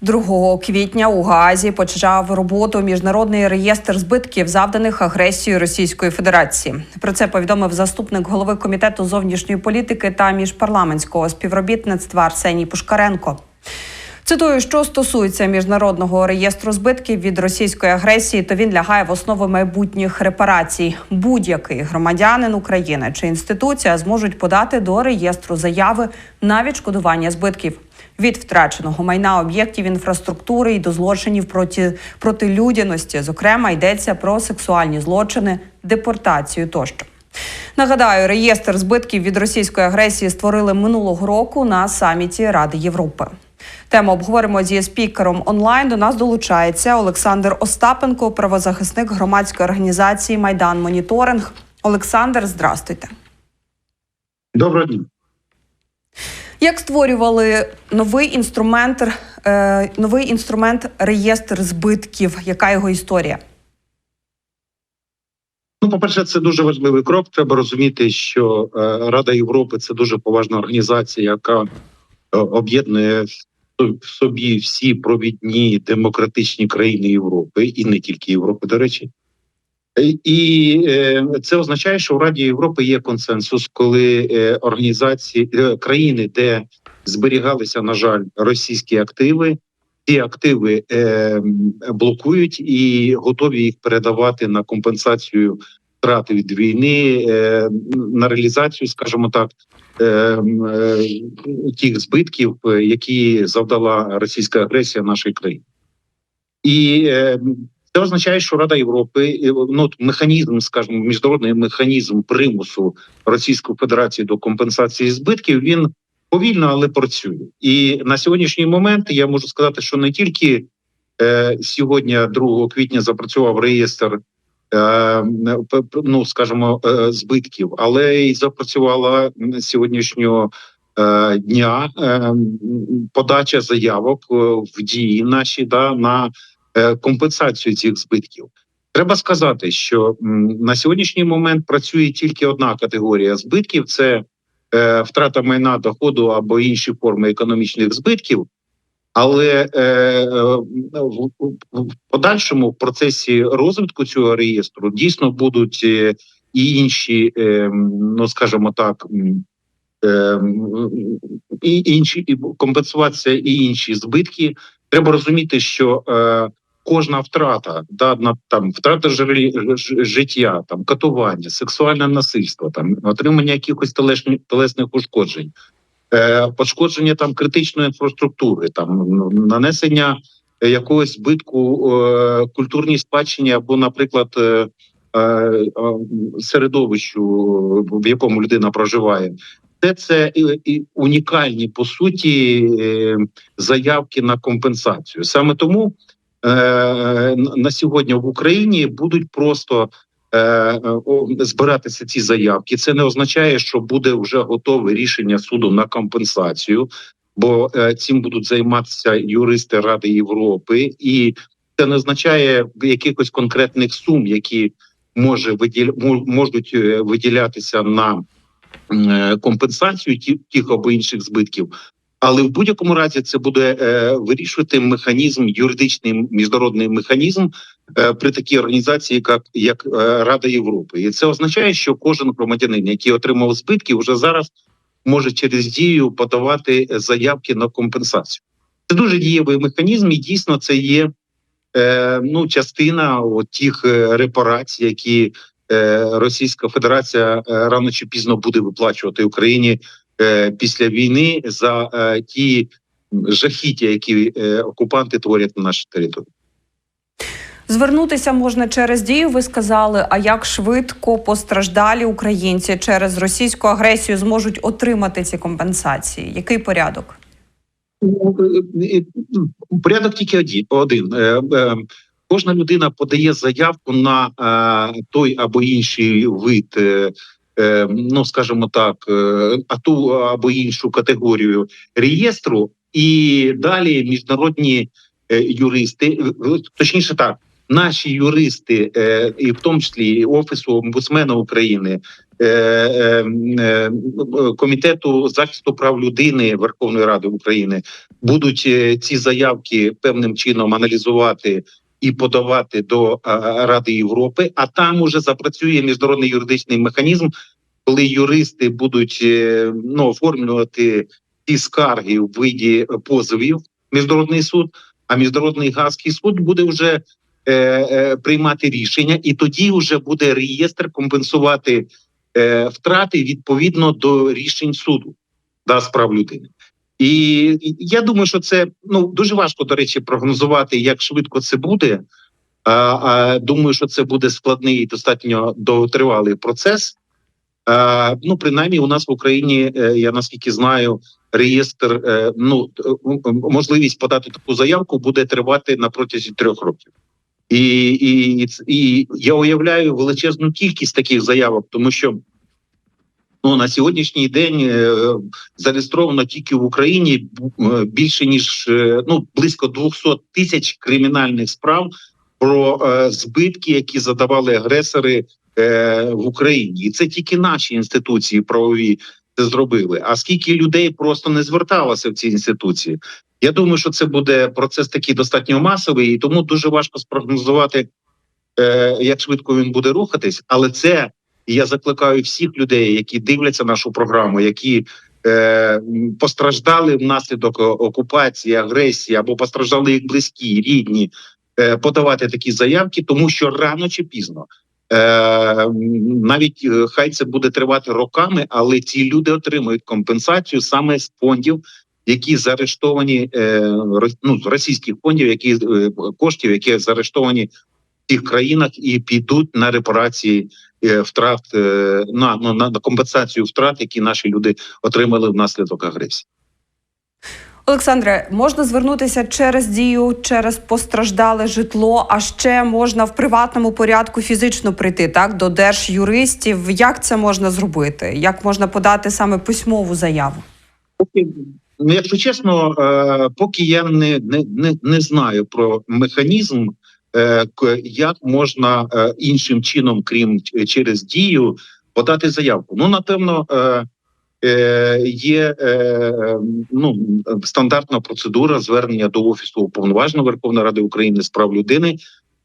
2 квітня у Гаазі почав роботу міжнародний реєстр збитків, завданих агресією Російської Федерації. Про це повідомив заступник голови комітету зовнішньої політики та міжпарламентського співробітництва Арсеній Пушкаренко. Цитую, що стосується міжнародного реєстру збитків від російської агресії, то він лягає в основу майбутніх репарацій. Будь-який громадянин України чи інституція зможуть подати до реєстру заяви на відшкодування збитків від втраченого майна об'єктів інфраструктури і до злочинів проти, проти людяності. Зокрема, йдеться про сексуальні злочини, депортацію тощо. Нагадаю, реєстр збитків від російської агресії створили минулого року на саміті Ради Європи. Тему обговоримо зі спікером онлайн. До нас долучається Олександр Остапенко, правозахисник громадської організації Майдан Моніторинг. Олександр, здрастуйте. Доброго дня. Як створювали новий інструмент, е, новий інструмент реєстр збитків? Яка його історія? Ну, по-перше, це дуже важливий крок. Треба розуміти, що е, Рада Європи це дуже поважна організація, яка е, об'єднує в собі всі провідні демократичні країни Європи, і не тільки Європи, до речі. І е, це означає, що в Раді Європи є консенсус, коли е, організації е, країни, де зберігалися, на жаль, російські активи, ці активи блокують і готові їх передавати на компенсацію втрати від війни, на реалізацію, скажімо так, тих збитків, які завдала російська агресія нашій країні. І це означає, що Рада Європи, е, ну механізм, скажімо, міжнародний механізм примусу Російської Федерації до компенсації збитків, він повільно, але працює. І на сьогоднішній момент я можу сказати, що не тільки е, сьогодні, 2 квітня, запрацював реєстр. е, Ну, скажімо, е, збитків, але й запрацювала сьогоднішнього е, дня е, подача заявок в дії наші да на компенсацію цих збитків. Треба сказати, що на сьогоднішній момент працює тільки одна категорія збитків: це е, втрата майна доходу або інші форми економічних збитків. Але е, е, в, подальшому в процесі розвитку цього реєстру дійсно будуть е, і інші, е, ну скажімо так, е, і інші і компенсуватися і інші збитки. Треба розуміти, що е, кожна втрата, да, на там втрата жри- ж- життя, там катування, сексуальне насильство, там отримання якихось телесні, телесних ушкоджень, е, пошкодження там критичної інфраструктури, там ну, нанесення якогось збитку е, культурній спадщині або, наприклад, е, е, е, середовищу, в якому людина проживає. Це це і, унікальні по суті е, заявки на компенсацію. Саме тому на сьогодні в Україні будуть просто е, е, збиратися ці заявки. Це не означає, що буде вже готове рішення суду на компенсацію, бо е, цим будуть займатися юристи Ради Європи, і це не означає якихось конкретних сум, які може виділя, можуть е, виділятися на е, компенсацію тих або інших збитків. Але в будь-якому разі це буде е, вирішувати механізм, юридичний міжнародний механізм е, при такій організації, як, як е, Рада Європи, і це означає, що кожен громадянин, який отримав збитки, вже зараз може через дію подавати заявки на компенсацію. Це дуже дієвий механізм, і дійсно це є е, ну частина от тих е, репарацій, які е, Російська Федерація е, рано чи пізно буде виплачувати Україні після війни за е, ті жахіття, які е, окупанти творять на нашій території. Звернутися можна через дію. Ви сказали. А як швидко постраждалі українці через російську агресію зможуть отримати ці компенсації? Який порядок? Ну, е, е, Порядок тільки один. Е, е, Кожна людина подає заявку на е, той або інший вид, е, е, ну скажімо так, е, а ту або іншу категорію реєстру, і далі міжнародні е, юристи, е, точніше так, наші юристи, е, і в тому числі офісу омбудсмена України, е, е, е, комітету захисту прав людини Верховної Ради України будуть е, ці заявки певним чином аналізувати і подавати до е, Ради Європи. А там уже запрацює міжнародний юридичний механізм, коли юристи будуть е, ну, оформлювати ті скарги у виді позовів міжнародний суд. А міжнародний газський суд буде вже е, приймати рішення, і тоді вже буде реєстр компенсувати втрати відповідно до рішень суду да, з прав людини. І я думаю, що це ну дуже важко до речі прогнозувати, як швидко це буде. А, а думаю, що це буде складний і достатньо довготривалий процес. А, ну, принаймні, у нас в Україні, е, я наскільки знаю, реєстр, е, ну можливість подати таку заявку буде тривати на протязі трьох років. І, і, і я уявляю величезну кількість таких заявок, тому що ну на сьогоднішній день е, зареєстровано тільки в Україні е, більше ніж е, ну близько 200 тисяч кримінальних справ про збитки, які задавали агресори в Україні, і це тільки наші інституції правові це зробили. А скільки людей просто не зверталося в ці інституції? Я думаю, що це буде процес такий достатньо масовий, і тому дуже важко спрогнозувати, як швидко він буде рухатись. Але це і я закликаю всіх людей, які дивляться нашу програму, які е, постраждали внаслідок окупації, агресії або постраждали їх близькі, рідні, е, подавати такі заявки, тому що рано чи пізно. Е, навіть е, хай це буде тривати роками, але ці люди отримують компенсацію саме з фондів, які заарештовані е, ну, російських фондів, які е, коштів, які заарештовані в тих країнах і підуть на репарації е, втрат е, на, ну, на, компенсацію втрат, які наші люди отримали внаслідок агресії. Олександре, можна звернутися через дію, через постраждале житло, а ще можна в приватному порядку фізично прийти так до держюристів. Як це можна зробити? Як можна подати саме письмову заяву? Ну, якщо чесно, е, поки я не, не, не, не знаю про механізм, як можна е, іншим чином, крім через дію, подати заявку. Ну, напевно, е, е, є е, ну, стандартна процедура звернення до офісу уповноваженого Верховної Ради України з прав людини,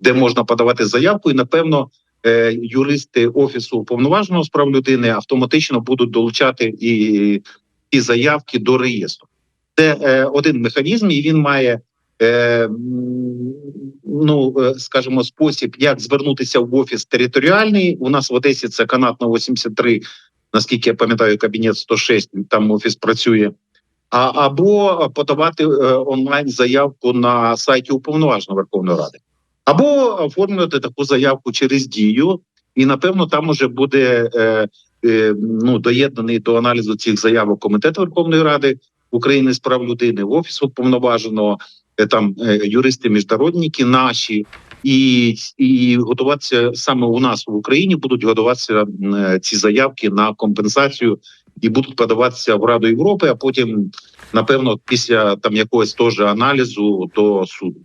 де можна подавати заявку, і напевно. е, Юристи офісу уповноваженого з прав людини автоматично будуть долучати і ці заявки до реєстру. Це е, один механізм, і він має е, ну е, скажімо, спосіб, як звернутися в офіс територіальний. У нас в Одесі це канатна 83, наскільки я пам'ятаю, кабінет 106, там офіс працює. А або подавати е, онлайн заявку на сайті уповноваженої Верховної Ради, або оформлювати таку заявку через дію, і напевно там уже буде е, е, ну доєднаний до аналізу цих заявок комітет Верховної Ради України з прав людини, офісу уповноваженого, там е, юристи міжнародники наші. І, і готуватися саме у нас в Україні будуть готуватися е, ці заявки на компенсацію і будуть подаватися в Раду Європи, а потім, напевно, після там якогось теж аналізу до суду.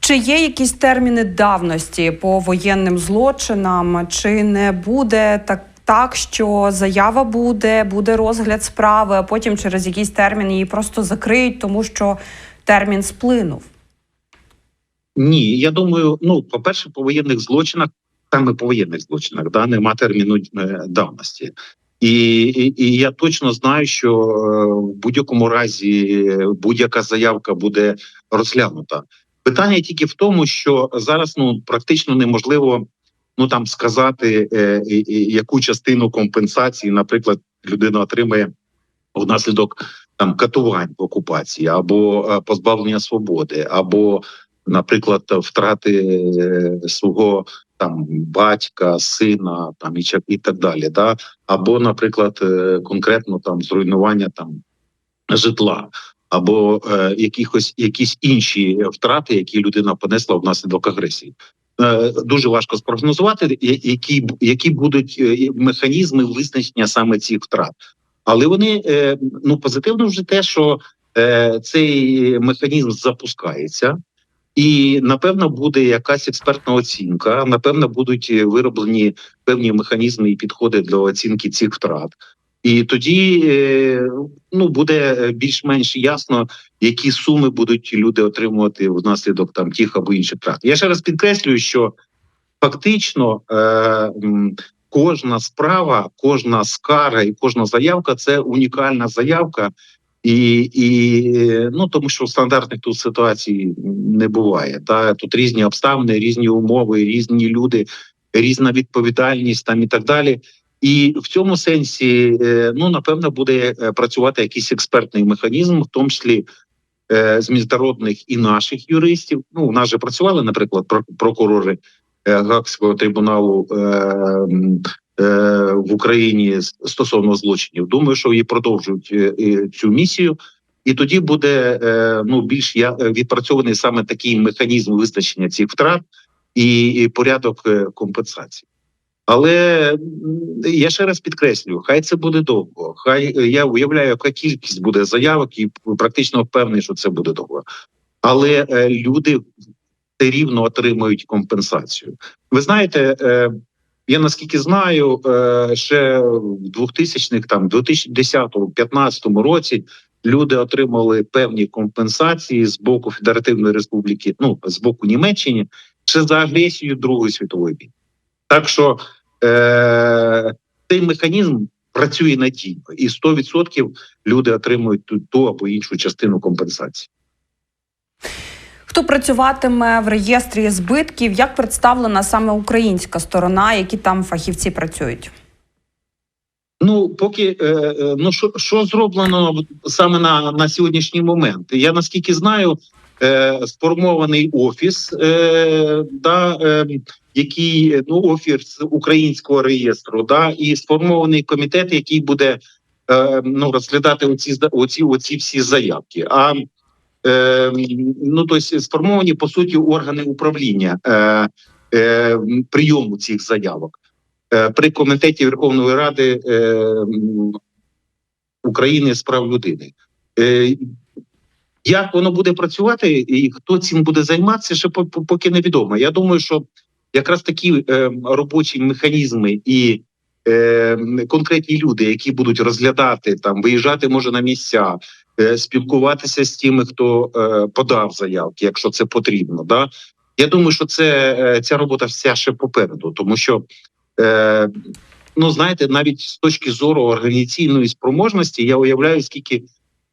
Чи є якісь терміни давності по воєнним злочинам? Чи не буде так? Так, що заява буде, буде розгляд справи, а потім через якийсь термін її просто закриють, тому що термін сплинув. Ні, я думаю, ну по-перше, по воєнних злочинах, саме по воєнних злочинах, да, нема терміну е, давності. І, і, і я точно знаю, що е, в будь-якому разі е, будь-яка заявка буде розглянута. Питання тільки в тому, що зараз ну практично неможливо ну там сказати, е, яку частину компенсації, наприклад, людина отримає внаслідок там катувань в окупації або е, позбавлення свободи, або наприклад, втрати е, свого там батька, сина, там і так далі, да або, наприклад, конкретно там зруйнування там житла, або е, якихось якісь інші втрати, які людина понесла внаслідок агресії. Е, Дуже важко спрогнозувати, які які будуть е, механізми визначення саме цих втрат, але вони е, ну позитивно вже те, що цей механізм запускається. І напевно буде якась експертна оцінка. Напевно, будуть вироблені певні механізми і підходи для оцінки цих втрат. І тоді е, ну буде е, більш-менш ясно, які суми будуть люди отримувати внаслідок там тих або інших втрат. Я ще раз підкреслюю, що фактично е, кожна справа, кожна скарга і кожна заявка це унікальна заявка. І, і ну тому, що стандартних тут ситуацій не буває. Та тут різні обставини, різні умови, різні люди, різна відповідальність там і так далі. І в цьому сенсі, е, ну напевно, буде е, працювати якийсь експертний механізм, в тому числі е, з міжнародних і наших юристів. Ну, у нас же працювали, наприклад, про- прокурори Гаагського трибуналу в Україні стосовно злочинів. Думаю, що і продовжують цю місію. І тоді буде ну більш я відпрацьований саме такий механізм визначення цих втрат і, порядок компенсації. Але я ще раз підкреслюю, хай це буде довго. Хай е, я уявляю, яка кількість буде заявок, і практично впевнений, що це буде довго. Але е, люди все рівно отримують компенсацію. Ви знаєте, е, я наскільки знаю, е, ще в 2000-х, там 2010-2015 році люди отримали певні компенсації з боку Федеративної Республіки, ну з боку Німеччини, ще за агресію Другої світової війни. Так що е, цей механізм працює надійно, і 100% люди отримують ту, ту або іншу частину компенсації. Хто працюватиме в реєстрі збитків? Як представлена саме українська сторона, які там фахівці працюють? Ну, поки е, е, ну що, що зроблено саме на, на сьогоднішній момент? Я наскільки знаю, е, сформований офіс, е, да, е, який ну офіс українського реєстру, да, і сформований комітет, який буде е, ну розглядати оці оці, оці всі заявки. А е, ну тобто сформовані по суті органи управління е, е, прийому цих заявок. Е, при комітеті Верховної Ради е, України з прав людини. Е, як воно буде працювати і хто цим буде займатися, ще по- по- поки невідомо. Я думаю, що якраз такі е, робочі механізми і е, конкретні люди, які будуть розглядати там, виїжджати може на місця, е, спілкуватися з тими, хто е, подав заявки, якщо це потрібно. Да? Я думаю, що це е, ця робота вся ще попереду, тому що Е, ну знаєте, навіть з точки зору організаційної спроможності, я уявляю, скільки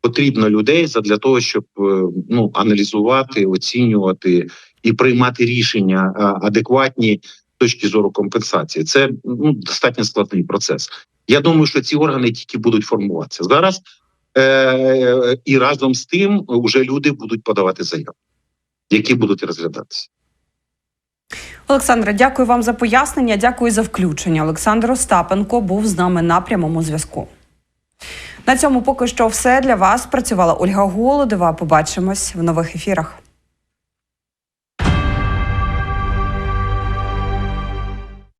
потрібно людей для того, щоб е, ну аналізувати, оцінювати і приймати рішення адекватні з точки зору компенсації. Це ну достатньо складний процес. Я думаю, що ці органи тільки будуть формуватися зараз, е, і разом з тим вже люди будуть подавати заяви, які будуть розглядатися. Олександре, дякую вам за пояснення. Дякую за включення. Олександр Остапенко був з нами на прямому зв'язку. На цьому поки що все для вас. Працювала Ольга Голодова. Побачимось в нових ефірах.